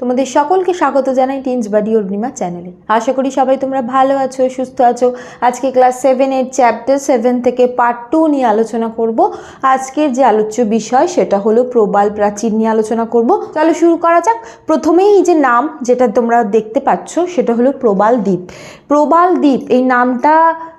তোমাদের সকলকে স্বাগত জানাই টিনস বাডি অর্ণিমা চ্যানেলে। আশা করি সবাই তোমরা ভালো আছো, সুস্থ আছো। আজকে ক্লাস সেভেনের চ্যাপ্টার সেভেন থেকে পার্ট টু নিয়ে আলোচনা করব। আজকের যে আলোচ্য বিষয় সেটা হলো প্রবাল প্রাচীর নিয়ে আলোচনা করব। চলো শুরু করা যাক। প্রথমেই যে নাম যেটা তোমরা দেখতে পাচ্ছ সেটা হলো প্রবাল দ্বীপ। প্রবাল দ্বীপ, এই নামটা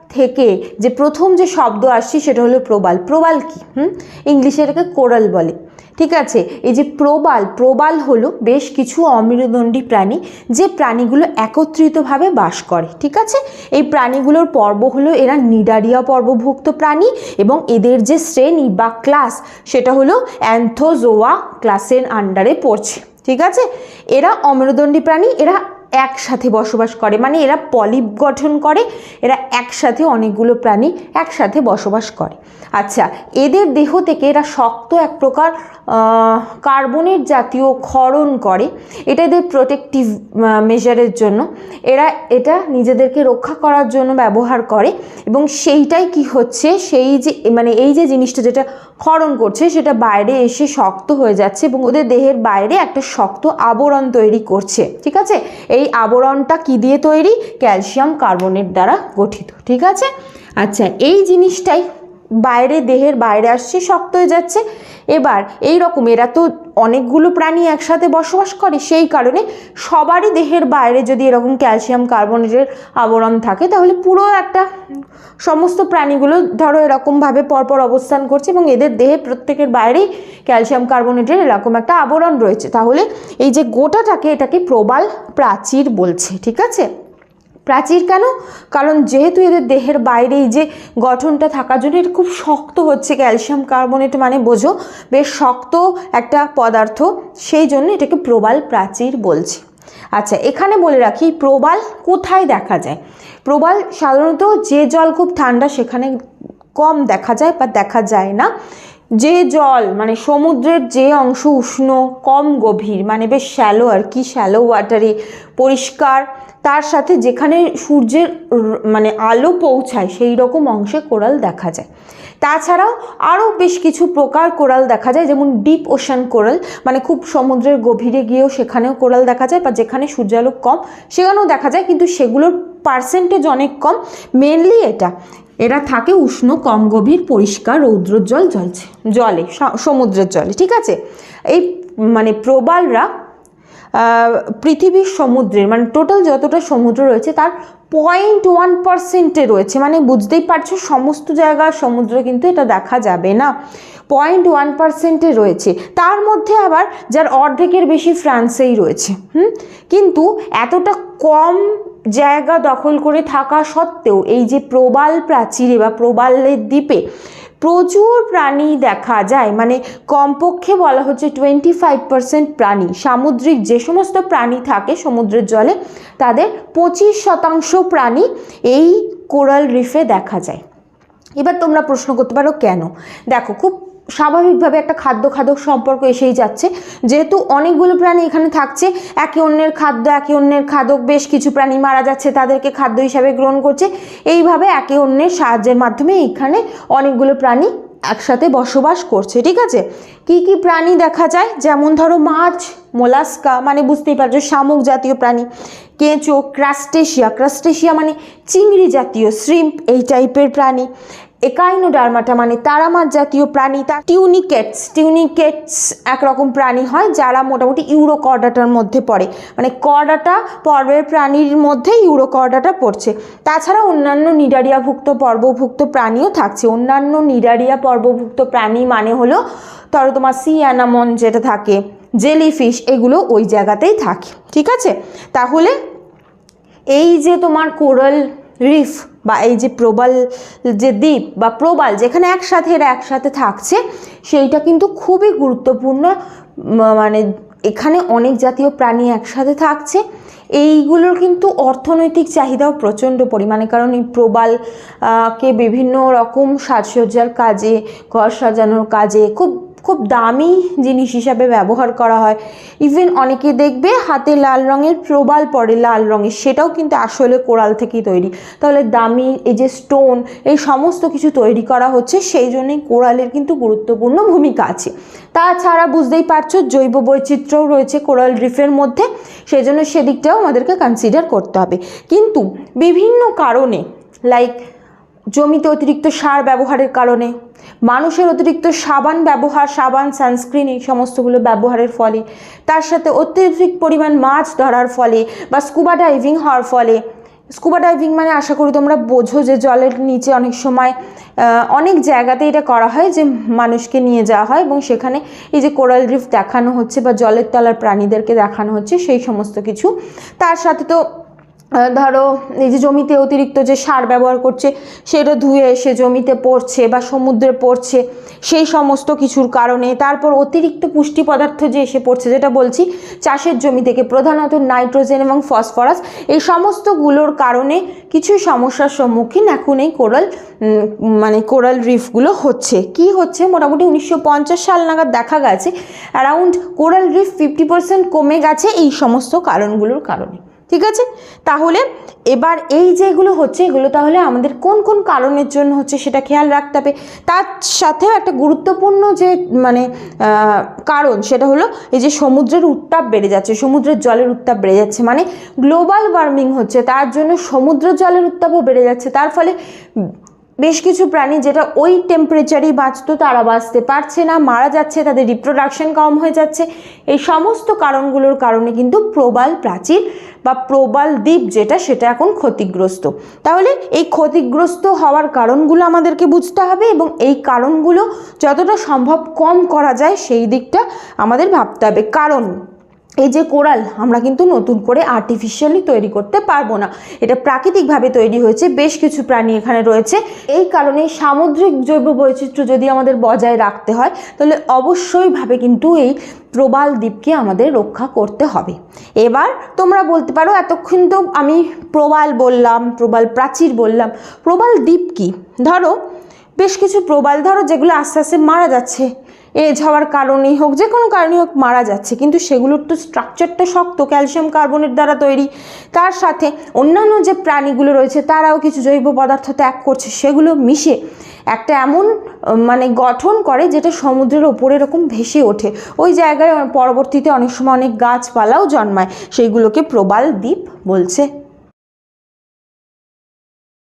থেকে যে প্রথম যে শব্দ আসছে সেটা হলো প্রবাল। প্রবাল কি? হুম? ইংলিশে এটাকে কোরাল বলে। ঠিক আছে? এই যে প্রবাল প্রবাল হলো বেশ কিছু অমেরুদণ্ডী প্রাণী যে প্রাণীগুলো একত্রিতভাবে বাস করে, ঠিক আছে? এই প্রাণীগুলোর পর্ব হলো এরা নিডারিয়া পর্বভুক্ত প্রাণী এবং এদের যে শ্রেণি বা ক্লাস সেটা হলো অ্যান্থোজোয়া ক্লাসের আন্ডারে পড়ছে, ঠিক আছে? এরা অমেরুদণ্ডী প্রাণী, এরা একসাথে বসবাস করে মানে এরা পলিপ গঠন করে, এরা একসাথে অনেকগুলো প্রাণী একসাথে বসবাস করে। আচ্ছা এদের দেহ থেকে এরা শক্ত এক প্রকার কার্বনের জাতীয় ক্ষরণ করে। এটা এদের প্রোটেকটিভ মেজারের জন্য। এরা এটা নিজেদেরকে রক্ষা করার জন্য ব্যবহার করে এবং সেইটাই কি হচ্ছে, সেই যে মানে এই যে জিনিসটা যেটা ক্ষরণ করছে, সেটা বাইরে এসে শক্ত হয়ে যাচ্ছে এবং ওদের দেহের বাইরে একটা শক্ত আবরণ তৈরি করছে, ঠিক আছে? এই আবরণটা কি দিয়ে তৈরি? ক্যালসিয়াম কার্বনেট দ্বারা গঠিত, ঠিক আছে? আচ্ছা এই জিনিসটাই বাইরে, দেহের বাইরে আসছে, শক্ত হয়ে যাচ্ছে। এবার এই রকম এরা তো অনেকগুলো প্রাণী একসাথে বসবাস করে, সেই কারণে সবারই দেহের বাইরে যদি এরকম ক্যালসিয়াম কার্বনেটের আবরণ থাকে, তাহলে পুরো একটা সমস্ত প্রাণীগুলো ধরো এরকমভাবে পরপর অবস্থান করছে এবং এদের দেহে প্রত্যেকের বাইরেই ক্যালসিয়াম কার্বনেটের এরকম একটা আবরণ রয়েছে। তাহলে এই যে গোটাটাকে এটাকে প্রবাল প্রাচীর বলছে, ঠিক আছে? প্রাচীর কেন? কারণ যেহেতু এদের দেহের বাইরে এই যে গঠনটা থাকার জন্য এটা খুব শক্ত হচ্ছে, ক্যালসিয়াম কার্বনেট মানে বোঝো, বেশ শক্ত একটা পদার্থ, সেই জন্য এটাকে প্রবাল প্রাচীর বলছে। আচ্ছা এখানে বলে রাখি, প্রবাল কোথায় দেখা যায়? প্রবাল সাধারণত যে জল খুব ঠান্ডা সেখানে কম দেখা যায় বা দেখা যায় না। যে জল মানে সমুদ্রের যে অংশ উষ্ণ, কম গভীর মানে বেশ শ্যালো আর কি শ্যালো ওয়াটারে পরিষ্কার তার সাথে যেখানে সূর্যের মানে আলো পৌঁছায়, সেই রকম অংশে কোরাল দেখা যায়। তাছাড়াও আরও বেশ কিছু প্রকার কোরাল দেখা যায়, যেমন ডিপ ওশান কোরাল মানে খুব সমুদ্রের গভীরে গিয়েও সেখানেও কোরাল দেখা যায়, বা যেখানে সূর্যালোক কম, সেখানেও দেখা যায়, কিন্তু সেগুলোর পার্সেন্টেজ অনেক কম। মেনলি এটা, এরা থাকে উষ্ণ, কম গভীর, পরিষ্কার, রৌদ্রোজ্জ্বল জলছে, জলে সমুদ্রের জলে, ঠিক আছে? এই মানে প্রবালরা পৃথিবীর সমুদ্রের মানে টোটাল যতটা সমুদ্র রয়েছে তার পয়েন্ট ওয়ান পার্সেন্টে রয়েছে। মানে বুঝতেই পারছ, সমস্ত জায়গার সমুদ্র কিন্তু এটা দেখা যাবে না। পয়েন্ট ওয়ান পার্সেন্টে রয়েছে। তার মধ্যে আবার যার অর্ধেকের বেশি ফ্রান্সেই রয়েছে। হুম? কিন্তু এতটা কম জায়গা দখল করে থাকা সত্ত্বেও এই যে প্রবাল প্রাচীরে বা প্রবালের দ্বীপে প্রচুর প্রাণী দেখা যায়। মানে কমপক্ষে বলা হচ্ছে টোয়েন্টি ফাইভ পার্সেন্ট প্রাণী। সামুদ্রিক যে সমস্ত প্রাণী থাকে সমুদ্রের জলে, তাদের পঁচিশ শতাংশ প্রাণী এই কোরাল রিফে দেখা যায়। এবার তোমরা প্রশ্ন করতে পারো কেন? দেখো, খুব স্বাভাবিকভাবে একটা খাদ্য খাদক সম্পর্ক এসেই যাচ্ছে। যেহেতু অনেকগুলো প্রাণী এখানে থাকছে, একে অন্যের খাদ্য, একে অন্যের খাদক, বেশ কিছু প্রাণী মারা যাচ্ছে, তাদেরকে খাদ্য হিসাবে গ্রহণ করছে। এইভাবে একে অন্যের সাহায্যের মাধ্যমে এখানে অনেকগুলো প্রাণী একসাথে বসবাস করছে, ঠিক আছে? কি কি প্রাণী দেখা যায়? যেমন ধরো মাছ, মোলাস্কা মানে বুঝতেই পারছ, শামুক জাতীয় প্রাণী। কেঁচো, ক্রাস্টেশিয়া ক্রাস্টেশিয়া মানে চিংড়ি জাতীয়, শ্রিম্প, এই টাইপের প্রাণী। একাইনোডার্মাটা মানে তারামার জাতীয় প্রাণী, তা টিউনিকেটস। টিউনিকেটস একরকম প্রাণী হয় যারা মোটামুটি ইউরোকর্ডাটার মধ্যে পড়ে। মানে কর্ডাটা পর্বের প্রাণীর মধ্যে ইউরোকর্ডাটা পড়ছে। তাছাড়া অন্যান্য নিডারিয়াভুক্ত পর্বভুক্ত প্রাণীও থাকছে। অন্যান্য নিডারিয়া পর্বভুক্ত প্রাণী মানে হলো, ধরো তোমার সি অ্যানামন যেটা থাকে জেলিফিশ এগুলো ওই জায়গাতেই থাকে। ঠিক আছে? তাহলে এই যে তোমার কোরাল রিফ বা এই যে প্রবাল, যে দ্বীপ বা প্রবাল যেখানে একসাথে এরা একসাথে থাকছে, সেইটা কিন্তু খুবই গুরুত্বপূর্ণ মানে এখানে অনেক জাতীয় প্রাণী একসাথে থাকছে। এইগুলোর কিন্তু অর্থনৈতিক চাহিদাও প্রচণ্ড পরিমাণে, কারণ এই প্রবাল কে বিভিন্ন রকম সাজসজ্জার কাজে, ঘর সাজানোর কাজে খুব খুব দামি জিনিস হিসাবে ব্যবহার করা হয়। ইভেন অনেকে দেখবে হাতে লাল রঙের প্রবাল পড়ে লাল রঙের, সেটাও কিন্তু আসলে কোরাল থেকেই তৈরি। তাহলে দামি, এই যে স্টোন এই সমস্ত কিছু তৈরি করা হচ্ছে, সেই জন্যই কোরালের কিন্তু গুরুত্বপূর্ণ ভূমিকা আছে। তাছাড়া বুঝতেই পারছ, জৈব বৈচিত্র্যও রয়েছে কোরাল রিফের মধ্যে, সেই জন্য সেদিকটাও আমাদেরকে কনসিডার করতে হবে। কিন্তু বিভিন্ন কারণে লাইক জমিতে অতিরিক্ত সার ব্যবহারের কারণে। মানুষের অতিরিক্ত সাবান ব্যবহার, সাবান, সানস্ক্রিন এই সমস্তগুলো ব্যবহারের ফলে। তার সাথে অত্যধিক পরিমাণ মাছ ধরার ফলে বা স্কুবা ডাইভিং হওয়ার ফলে। স্কুবা ডাইভিং মানে আশা করি তোমরা বোঝো যে জলের নিচে অনেক সময় অনেক জায়গাতে এটা করা হয় যে মানুষকে নিয়ে যাওয়া হয় এবং সেখানে এই যে কোরাল রিফ দেখানো হচ্ছে বা জলের তলার প্রাণীদেরকে দেখানো হচ্ছে সেই সমস্ত কিছু। তার সাথে তো ধরো এই যে জমিতে অতিরিক্ত যে সার ব্যবহার করছে, সেটা ধুয়ে এসে জমিতে পড়ছে বা সমুদ্রে পড়ছে, সেই সমস্ত কিছুর কারণে তারপর অতিরিক্ত পুষ্টি পদার্থ যে এসে পড়ছে, যেটা বলছি, চাষের জমি থেকে প্রধানত নাইট্রোজেন এবং ফসফরাস, এই সমস্তগুলোর কারণে কিছু সমস্যার সম্মুখীন এখন এই কোরাল মানে কোরাল রিফগুলো হচ্ছে। কি হচ্ছে? মোটামুটি উনিশশো পঞ্চাশ সাল নাগাদ দেখা গেছে অ্যারাউন্ড কোরাল রিফ ফিফটি কমে গেছে এই সমস্ত কারণগুলোর কারণে। ঠিক আছে? তাহলে এবার এই যেগুলো হচ্ছে, এগুলো তাহলে আমাদের কোন কোন কারণের জন্য হচ্ছে সেটা খেয়াল রাখতে হবে? তার সাথেও একটা গুরুত্বপূর্ণ যে মানে কারণ সেটা হলো এই যে সমুদ্রের উত্তাপ বেড়ে যাচ্ছে, সমুদ্রের জলের উত্তাপ বেড়ে যাচ্ছে। মানে গ্লোবাল ওয়ার্মিং হচ্ছে, তার জন্য সমুদ্র জলের উত্তাপও বেড়ে যাচ্ছে। তার ফলে বেশ কিছু প্রাণী যেটা ওই টেম্পারেচারেই বাঁচতো, তারা বাঁচতে পারছে না, মারা যাচ্ছে, তাদের রিপ্রোডাকশন কম হয়ে যাচ্ছে। এই সমস্ত কারণগুলোর কারণে কিন্তু প্রবাল প্রাচীর বা প্রবাল দ্বীপ যেটা, সেটা এখন ক্ষতিগ্রস্ত। তাহলে এই ক্ষতিগ্রস্ত হওয়ার কারণগুলো আমাদেরকে বুঝতে হবে এবং এই কারণগুলো যতটা সম্ভব কম করা যায়, সেই দিকটা আমাদের ভাবতে হবে। কারণ এই যে কোরাল, আমরা কিন্তু নতুন করে আর্টিফিশিয়ালি তৈরি করতে পারব না। এটা প্রাকৃতিকভাবে তৈরি হয়েছে, বেশ কিছু প্রাণী এখানে রয়েছে। এই কারণে সামুদ্রিক জৈব বৈচিত্র্য যদি আমাদের বজায় রাখতে হয়, তাহলে অবশ্যইভাবে কিন্তু এই প্রবাল দ্বীপকে আমাদের রক্ষা করতে হবে। এবার তোমরা বলতে পারো, এতক্ষণ তো আমি প্রবাল বললাম, প্রবাল প্রাচীর বললাম। প্রবাল দ্বীপ কি? ধরো, বেশ কিছু প্রবাল, ধরো যেগুলো আস্তে আস্তে মারা যাচ্ছে। এজ হওয়ার কারণেই হোক, যে কোনো কারণেই হোক মারা যাচ্ছে। কিন্তু সেগুলোর তো স্ট্রাকচারটা শক্ত ক্যালসিয়াম কার্বনের দ্বারা তৈরি। তার সাথে অন্যান্য যে প্রাণীগুলো রয়েছে, তারাও কিছু জৈব পদার্থ ত্যাগ করছে, সেগুলো মিশে একটা এমন মানে গঠন করে যেটা সমুদ্রের ওপরে এরকম ভেসে ওঠে। ওই জায়গায় পরবর্তীতে অনেক সময় অনেক গাছপালাও জন্মায়। সেইগুলোকে প্রবাল দ্বীপ বলছে।